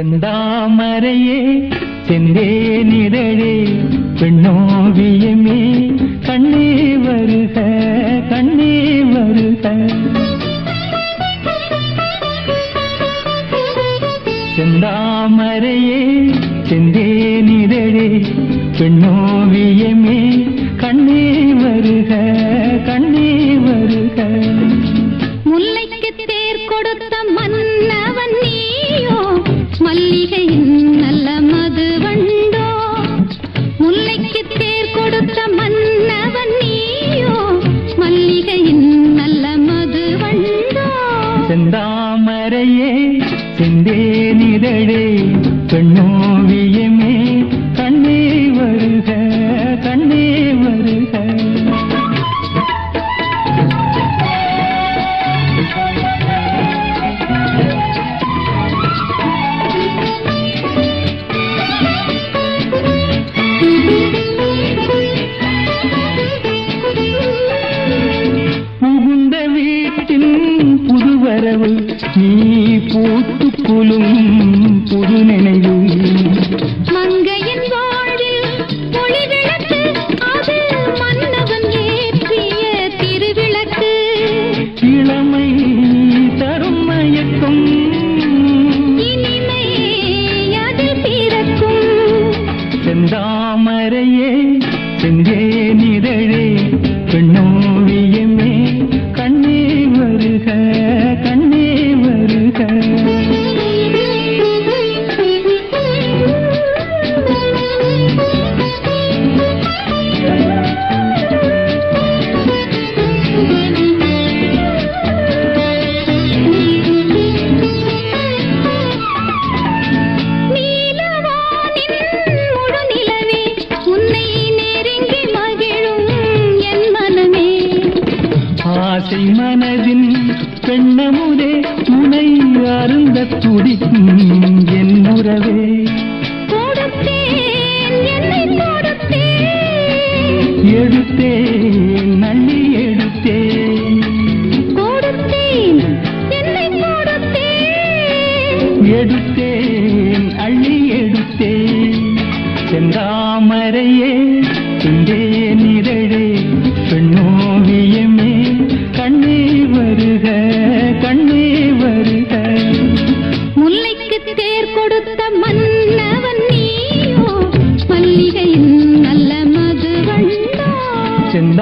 செந்தாமரையே செந்தே நிரழே பெண்ணோவியமே கண்ணே வருக கண்ணே வருக. செந்தாமரையே செந்தே நிரழே பெண்ணோவியமே கண்ணே வருக கண்ணே வருக. முல்லைக்கு தேர் கொடுத்த பெண்ணோவியமே கண்ணே வருக கண்ணே வருக. புகுந்த வீட்டின் புதுவரவு நீ பூத்து குலும் புது நினைவு மங்கையின் வாழ்வில் ஒளி விளக்கு அது மன்னவன் ஏற்றிய திருவிளக்கு. இளமை தரும் மயக்கம். இனிமை அதில் பிறக்கும். செந்தாமரையே செந்தேனிதழே பெண்ணோவியமே ஆசை மனதின் பெண்ணமுதே துணை அருந்த துடிக்கும் என் உறவே. எடுத்தேன் நள்ளி எடுத்தேன். எடுத்தேன் அள்ளி எடுத்தேன் செந்தாமரையே துண்டே நிரழே பெண்ணோவியமே வருக கண்ணே வருக. முல்லைக்கு தேர் கொடுத்த மன்னவன் நீயோ மல்லிகையின் நல்ல மதுவண்டோ. செந்தே